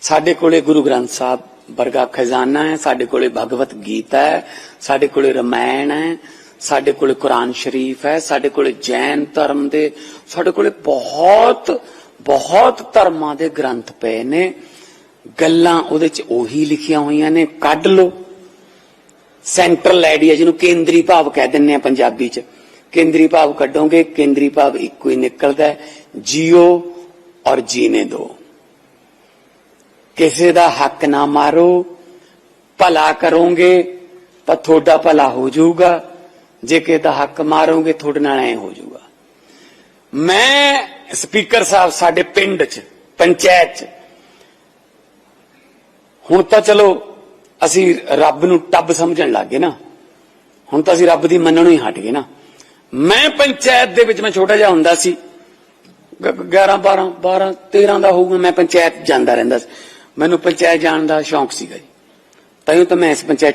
ਸਾਡੇ ਕੋਲੇ ਗੁਰੂ ਗ੍ਰੰਥ ਸਾਹਿਬ ਵਰਗਾ ਖਜ਼ਾਨਾ ਹੈ, ਸਾਡੇ ਕੋਲੇ ਭਗਵਤ ਗੀਤਾ ਹੈ, ਸਾਡੇ ਕੋਲੇ ਰਮਾਇਣ ਹੈ, ਸਾਡੇ ਕੋਲੇ ਕੁਰਾਨ ਸ਼ਰੀਫ ਹੈ, ਸਾਡੇ ਕੋਲੇ ਜੈਨ ਧਰਮ ਦੇ, ਸਾਡੇ ਕੋਲੇ ਬਹੁਤ ਬਹੁਤ ਧਰਮਾਂ ਦੇ ਗ੍ਰੰਥ ਪਏ ਨੇ। ਗੱਲਾਂ ਉਹਦੇ ਚ ਉਹੀ ਲਿਖੀਆਂ ਹੋਈਆਂ ਨੇ, ਕੱਢ ਲਓ। ਸੈਂਟਰਲ ਆਈਡੀਆ ਜਿਹਨੂੰ ਕੇਂਦਰੀ ਭਾਵ ਕਹਿ ਦਿੰਦੇ ਆ ਪੰਜਾਬੀ ਚ। ਕੇਂਦਰੀ ਭਾਵ ਕੱਢੋਗੇ, ਕੇਂਦਰੀ ਭਾਵ ਇੱਕੋ ਹੀ ਨਿਕਲਦਾ ਜੀਓ ਔਰ ਜੀਨੇ ਦੋ। ਕਿਸੇ ਦਾ ਹੱਕ ਨਾ ਮਾਰੋ, ਭਲਾ ਕਰੋਗੇ ਤਾਂ ਤੁਹਾਡਾ ਭਲਾ ਹੋ ਜਾਊਗਾ। ਜੇ ਕਿਸੇ ਦਾ ਹੱਕ ਮਾਰੋਗੇ, ਤੁਹਾਡੇ ਨਾਲ ਐ ਹੋ ਜਾਊਗਾ। ਮੈਂ ਸਪੀਕਰ ਸਾਹਿਬ ਸਾਡੇ ਪਿੰਡ 'ਚ, ਪੰਚਾਇਤ 'ਚ, ਹੁਣ ਤਾਂ ਚਲੋ ਅਸੀਂ ਰੱਬ ਨੂੰ ਟੱਬ ਸਮਝਣ ਲੱਗ ਗਏ ਨਾ। ਹੁਣ ਤਾਂ ਅਸੀਂ ਰੱਬ ਦੀ ਮੰਨਣੋਂ ਹੀ ਹਟ ਗਏ ਨਾ। ਮੈਂ ਪੰਚਾਇਤ ਦੇ ਵਿੱਚ ਮੈਂ ਛੋਟਾ ਜਿਹਾ ਹੁੰਦਾ ਸੀ। ਗ- 11 12 12 13 ਦਾ ਹੋਊਗਾ, ਮੈਂ ਪੰਚਾਇਤ ਜਾਂਦਾ ਰਹਿੰਦਾ ਸੀ। ਮੈਨੂੰ ਪੰਚਾਇਤ ਜਾਣ ਦਾ ਸ਼ੌਂਕ ਸੀਗਾ ਜੀ। ਤਾਂ ਤਾਂ ਮੈਂ ਇਸ ਪੰਚਾਇਤ 'ਚ